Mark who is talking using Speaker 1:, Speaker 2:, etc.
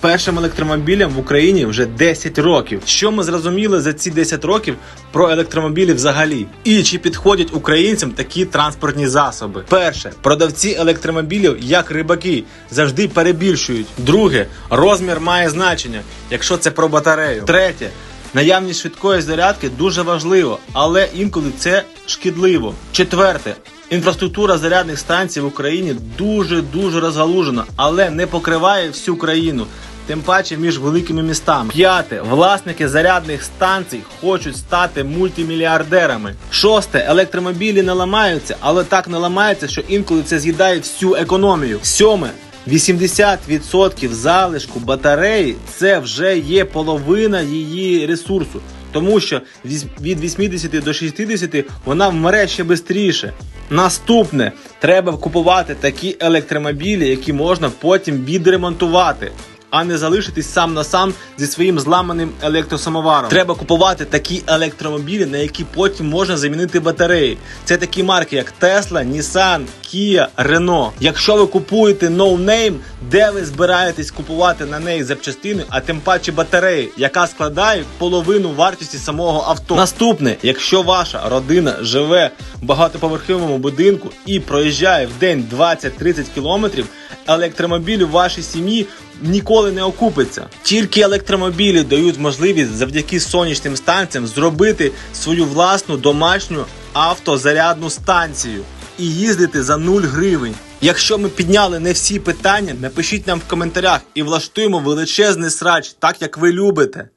Speaker 1: першим електромобілем в Україні вже 10 років. Що ми зрозуміли за ці 10 років про електромобілі взагалі? І чи підходять українцям такі транспортні засоби? Перше, продавці електромобілів, як рибаки, завжди перебільшують. Друге, розмір має значення, якщо це про батарею. Третє. Наявність швидкої зарядки дуже важливо, але інколи це шкідливо. Четверте. Інфраструктура зарядних станцій в Україні дуже дуже розгалужена, але не покриває всю країну. Тим паче між великими містами. П'яте. Власники зарядних станцій хочуть стати мультимільярдерами. Шосте. Електромобілі не ламаються, але так не ламаються, що інколи це з'їдає всю економію. Сьоме. 80% залишку батареї це вже є половина її ресурсу. Тому що від 80 до 60 вона вмре ще швидше. Наступне треба купувати такі електромобілі, які можна потім відремонтувати. А не залишитись сам на сам зі своїм зламаним електросамоваром. Треба купувати такі електромобілі, на які потім можна замінити батареї. Це такі марки, як Tesla, Nissan, Kia, Renault. Якщо ви купуєте no name, де ви збираєтесь купувати на неї запчастини, а тим паче батареї, яка складає половину вартості самого авто. Наступне, якщо ваша родина живе в багатоповерховому будинку і проїжджає в день 20-30 кілометрів, електромобіль у вашій сім'ї ніколи не окупиться. Тільки електромобілі дають можливість завдяки сонячним станціям зробити свою власну домашню автозарядну станцію і їздити за 0 гривень. Якщо ми підняли не всі питання, напишіть нам в коментарях і влаштуємо величезний срач, так як ви любите.